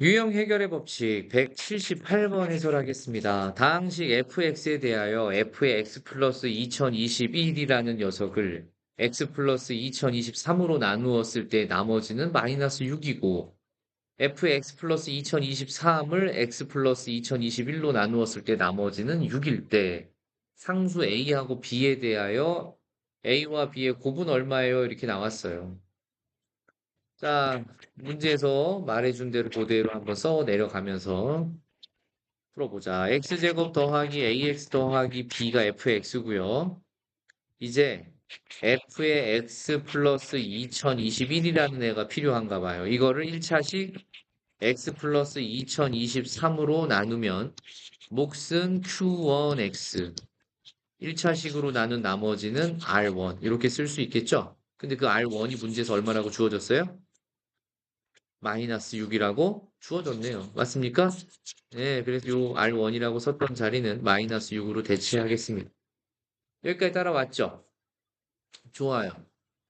유형 해결의 법칙 178번 해설하겠습니다. 다항식 fx에 대하여 f의 x 플러스 2021이라는 녀석을 x 플러스 2023으로 나누었을 때 나머지는 마이너스 6이고 f의 x 플러스 2023을 x 플러스 2021로 나누었을 때 나머지는 6일 때 상수 a하고 b에 대하여 a와 b의 곱은 얼마예요? 이렇게 나왔어요. 자, 문제에서 말해준 대로 그대로 한번 써 내려가면서 풀어보자. x제곱 더하기 ax 더하기 b가 f의 x고요. 이제 f의 x 플러스 2021이라는 애가 필요한가 봐요. 이거를 1차식 x 플러스 2023으로 나누면 몫은 q1x 1차식으로 나눈 나머지는 r1 이렇게 쓸 수 있겠죠? 근데 그 r1이 문제에서 얼마라고 주어졌어요? 마이너스 6이라고 주어졌네요. 맞습니까? 네, 그래서 요 R1이라고 썼던 자리는 마이너스 6으로 대체하겠습니다. 여기까지 따라왔죠? 좋아요.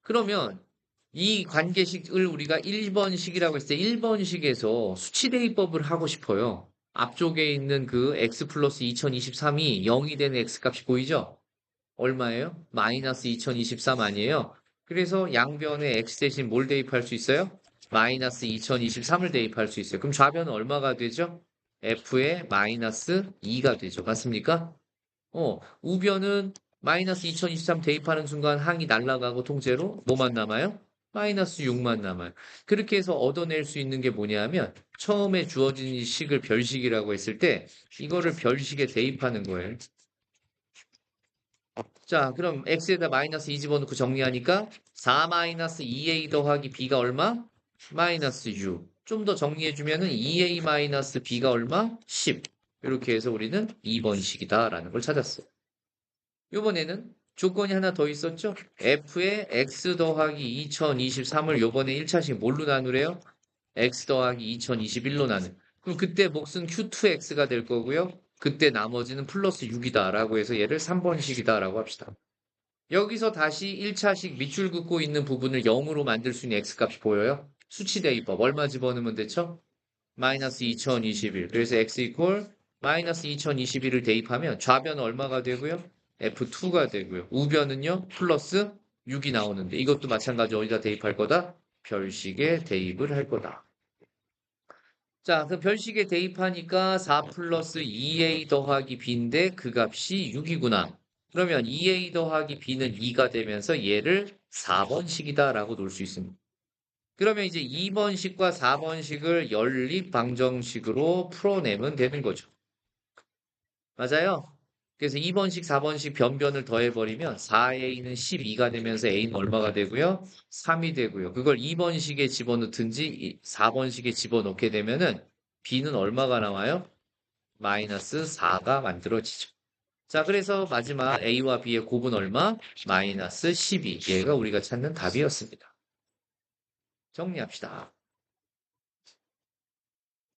그러면 이 관계식을 우리가 1번식이라고 했을 때 1번식에서 수치대입법을 하고 싶어요. 앞쪽에 있는 그 x 플러스 2023이 0이 되는 x값이 보이죠? 얼마예요? 마이너스 2023 아니에요? 그래서 양변에 x 대신 뭘 대입할 수 있어요? 마이너스 2023을 대입할 수 있어요. 그럼 좌변은 얼마가 되죠? f의 마이너스 2가 되죠. 맞습니까? 어, 우변은 마이너스 2023 대입하는 순간 항이 날아가고 통째로 뭐만 남아요? 마이너스 6만 남아요. 그렇게 해서 얻어낼 수 있는 게 뭐냐면 처음에 주어진 이 식을 별식이라고 했을 때 이거를 별식에 대입하는 거예요. 자, 그럼 x에다 마이너스 2 집어넣고 정리하니까 4 마이너스 2a 더하기 b가 얼마? 마이너스 6. 좀 더 정리해주면은 2a 마이너스 b가 얼마? 10. 이렇게 해서 우리는 2번식이다라는 걸 찾았어요. 이번에는 조건이 하나 더 있었죠? f의 x 더하기 2023을 요번에 1차식 뭘로 나누래요? x 더하기 2021로 나누. 그럼 그때 몫은 q2x가 될 거고요. 그때 나머지는 플러스 6이다라고 해서 얘를 3번식이다라고 합시다. 여기서 다시 1차식 밑줄 긋고 있는 부분을 0으로 만들 수 있는 x값이 보여요? 수치 대입법 얼마 집어넣으면 되죠? 마이너스 2021 그래서 x 이퀄 마이너스 2021을 대입하면 좌변은 얼마가 되고요? F2가 되고요. 우변은요? 플러스 6이 나오는데 이것도 마찬가지 어디다 대입할 거다? 별식에 대입을 할 거다. 자, 그 별식에 대입하니까 4 플러스 2a 더하기 b인데 그 값이 6이구나. 그러면 2a 더하기 b는 2가 되면서 얘를 4번식이다라고 놓을 수 있습니다. 그러면 이제 2번식과 4번식을 연립 방정식으로 풀어내면 되는 거죠. 맞아요? 그래서 2번식, 4번식 변변을 더해버리면 4a는 12가 되면서 a는 얼마가 되고요? 3이 되고요. 그걸 2번식에 집어넣든지 4번식에 집어넣게 되면은 b는 얼마가 나와요? 마이너스 4가 만들어지죠. 자, 그래서 마지막 a와 b의 곱은 얼마? 마이너스 12. 얘가 우리가 찾는 답이었습니다. 정리합시다.